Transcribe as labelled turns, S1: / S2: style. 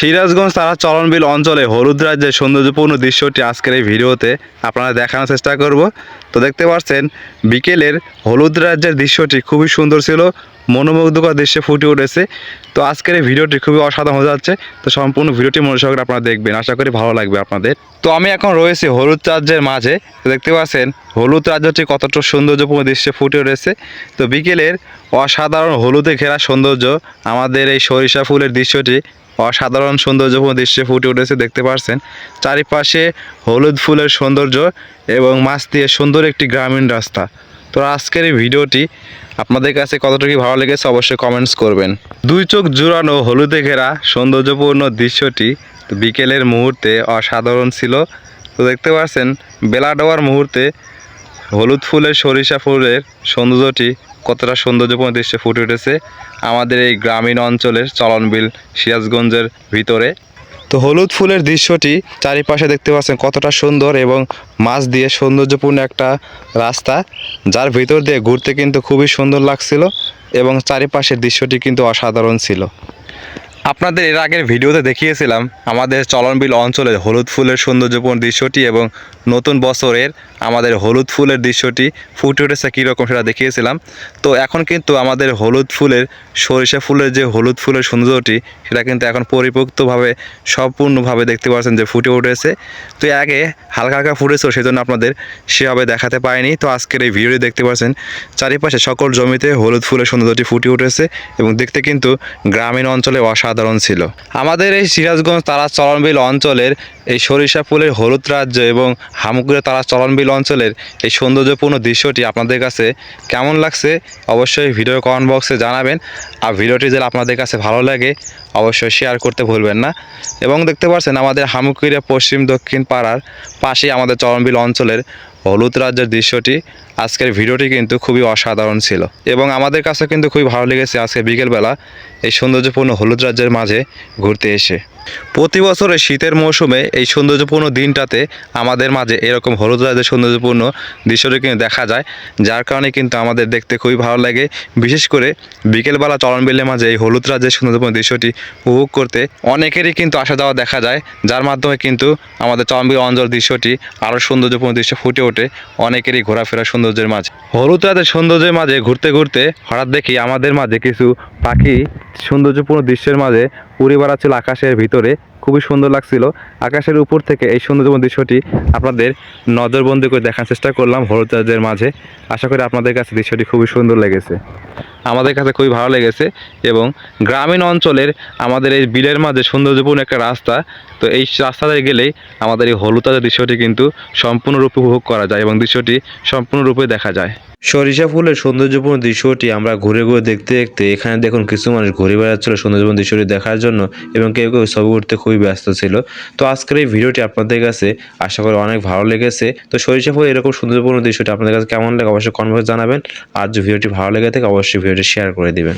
S1: সিরাজগঞ্জ তারা চলনবিল অঞ্চলে হলুদ রাজ্যের সৌন্দর্যপূর্ণ দৃশ্যটি আজকের এই ভিডিওতে আপনারা দেখানোর চেষ্টা করব। তো দেখতে পাচ্ছেন, বিকেলের হলুদ রাজ্যের দৃশ্যটি খুবই সুন্দর ছিল, মনোমুগ্ধকর দৃশ্যে ফুটে উঠেছে। তো আজকের এই ভিডিওটি খুবই অসাধারণ হয়ে যাচ্ছে। তো সম্পূর্ণ ভিডিওটি মনোযোগ করে আপনারা দেখবেন। আশা করি ভালো লাগবে আপনাদের। তো আমি এখন রয়েছি হলুদ রাজ্যের মাঝে। দেখতে পাচ্ছেন, হলুদ রাজ্যটি কতটা সৌন্দর্যপূর্ণ দৃশ্যে ফুটে উঠেছে। তো বিকেলের অসাধারণ হলুদে ঘেরা সৌন্দর্য আমাদের এই সরিষা ফুলের দৃশ্যটি অসাধারণ সৌন্দর্যপূর্ণ দৃশ্যে ফুটে উঠেছে, দেখতে পাচ্ছেন চারিপাশে হলুদ ফুলের সৌন্দর্য এবং মাছ দিয়ে সুন্দর একটি গ্রামীণ রাস্তা। তো আজকের এই ভিডিওটি আপনাদের কাছে কতটুকু ভালো লেগেছে অবশ্যই কমেন্টস করবেন। দুই চোখ জুড়ানো হলুদে ঘেরা সৌন্দর্যপূর্ণ দৃশ্যটি বিকেলের মুহূর্তে অসাধারণ ছিল। তো দেখতে পাচ্ছেন বেলা ডোয়ার মুহূর্তে হলুদ ফুলের সরিষা ফুলের সৌন্দর্যটি কতটা সৌন্দর্যপূর্ণ দৃশ্যে ফুটে উঠেছে আমাদের এই গ্রামীণ অঞ্চলের চলনবিল সিরাজগঞ্জের ভিতরে। তো হলুদ ফুলের দৃশ্যটি চারিপাশে দেখতে পাচ্ছেন কতটা সুন্দর এবং মাছ দিয়ে সৌন্দর্যপূর্ণ একটা রাস্তা, যার ভিতর দিয়ে ঘুরতে কিন্তু খুবই সুন্দর লাগছিল এবং চারিপাশের দৃশ্যটি কিন্তু অসাধারণ ছিল। আপনাদের এর আগের ভিডিওতে দেখিয়েছিলাম আমাদের চলনবিল অঞ্চলের হলুদ ফুলের সৌন্দর্যপূর্ণ দৃশ্যটি এবং নতুন বছরের আমাদের হলুদ ফুলের দৃশ্যটি ফুটে উঠেছে কীরকম সেটা দেখিয়েছিলাম। তো এখন কিন্তু আমাদের হলুদ ফুলের সরিষা ফুলের যে হলুদ ফুলের সৌন্দর্যটি, সেটা কিন্তু এখন পরিপক্তভাবে সম্পূর্ণভাবে দেখতে পাচ্ছেন যে ফুটে উঠেছে। তো আগে হালকা হালকা ফুটেছিল, সেজন্য আপনাদের সেভাবে দেখাতে পারিনি। তো আজকের এই ভিডিওটি দেখতে পাচ্ছেন, চারিপাশে সকল জমিতে হলুদ ফুলের সৌন্দর্যটি ফুটে উঠেছে এবং দেখতে কিন্তু গ্রামীণ অঞ্চলে অসাধারণ ছিল। আমাদের এই সিরাজগঞ্জ তারা চলনবিল অঞ্চলের এই সরিষা ফুলের হলুদ রাজ্য এবং হামুকুরে তারা চলনবিল অঞ্চলের এই সৌন্দর্যপূর্ণ দৃশ্যটি আপনাদের কাছে কেমন লাগছে অবশ্যই ভিডিও কমেন্ট বক্সে জানাবেন। আর ভিডিওটি যদি আপনাদের কাছে ভালো লাগে, অবশ্যই শেয়ার করতে ভুলবেন না। এবং দেখতে পাচ্ছেন আমাদের হামুকুরিয়া পশ্চিম দক্ষিণ পাড়ার পাশেই আমাদের চরণবিল অঞ্চলের হলুদ রাজ্যের দৃশ্যটি, আজকের ভিডিওটি কিন্তু খুবই অসাধারণ ছিল এবং আমাদের কাছে কিন্তু খুবই ভালো লেগেছে আজকে বিকেলবেলা এই সৌন্দর্যপূর্ণ হলুদ রাজ্যের মাঝে ঘুরতে এসে। প্রতি বছরে শীতের মৌসুমে এই সৌন্দর্যপূর্ণ দিনটাতে আমাদের মাঝে এরকম হলুদ রাজ্যের সৌন্দর্যপূর্ণ দৃশ্যটি কিন্তু দেখা যায়, যার কারণে কিন্তু আমাদের দেখতে খুবই ভালো লাগে। বিশেষ করে বিকেলবেলা চরণবিলের মাঝে এই হলুদ রাজ্যের সৌন্দর্যপূর্ণ দৃশ্যটি উপভোগ করতে অনেকেরই কিন্তু আসা যাওয়া দেখা যায়, যার মাধ্যমে কিন্তু আমাদের চরণবিল অঞ্চল দৃশ্যটি আরও সৌন্দর্যপূর্ণ দৃশ্য ফুটে ওঠে অনেকেরই ঘোরাফেরা সৌন্দর্যের মাঝে। হলুদ রাতের সৌন্দর্যের মাঝে ঘুরতে ঘুরতে হঠাৎ দেখি আমাদের মাঝে কিছু পাখি সৌন্দর্যপূর্ণ দৃশ্যের মাঝে উড়ে বেড়াচ্ছিল আকাশের ভিতরে, খুবই সুন্দর লাগছিল। আকাশের উপর থেকে এই সৌন্দর্যপূর্ণ দৃশ্যটি আপনাদের নজরবন্দি করে দেখার চেষ্টা করলাম হলুদ রাতের মাঝে। আশা করি আপনাদের কাছে দৃশ্যটি খুবই সুন্দর লেগেছে। আমাদের কাছে খুবই ভালো লেগেছে এবং গ্রামীণ অঞ্চলের আমাদের এই বিলের মাঝে সৌন্দর্যপূর্ণ একটা রাস্তা, তো এই রাস্তাতে গেলেই আমাদের এই হলুদ রাতের দৃশ্যটি কিন্তু সম্পূর্ণরূপে উপভোগ করা যায় এবং দৃশ্যটি সম্পূর্ণরূপে দেখা যায়। সরিষা ফুলের সৌন্দর্যপূর্ণ দৃশ্যটি আমরা ঘুরে ঘুরে দেখতে দেখতে এখানে দেখুন কিছু মানুষ ঘুরে বেড়াচ্ছিল সৌন্দর্যপূর্ণ দৃশ্যটি দেখার জন্য এবং কেউ কেউ ছবি উঠতে খুবই ব্যস্ত ছিল। তো আজকের এই ভিডিওটি আপনাদের কাছে আশা করি অনেক ভালো লেগেছে। তো সরিষা ফুল এরকম সৌন্দর্যপূর্ণ দৃশ্যটি আপনাদের কাছে কেমন লাগে অবশ্যই কনভার্স জানাবেন। আর যদি ভিডিওটি ভালো লেগে থাকে, অবশ্যই ভিডিওটি শেয়ার করে দিবেন।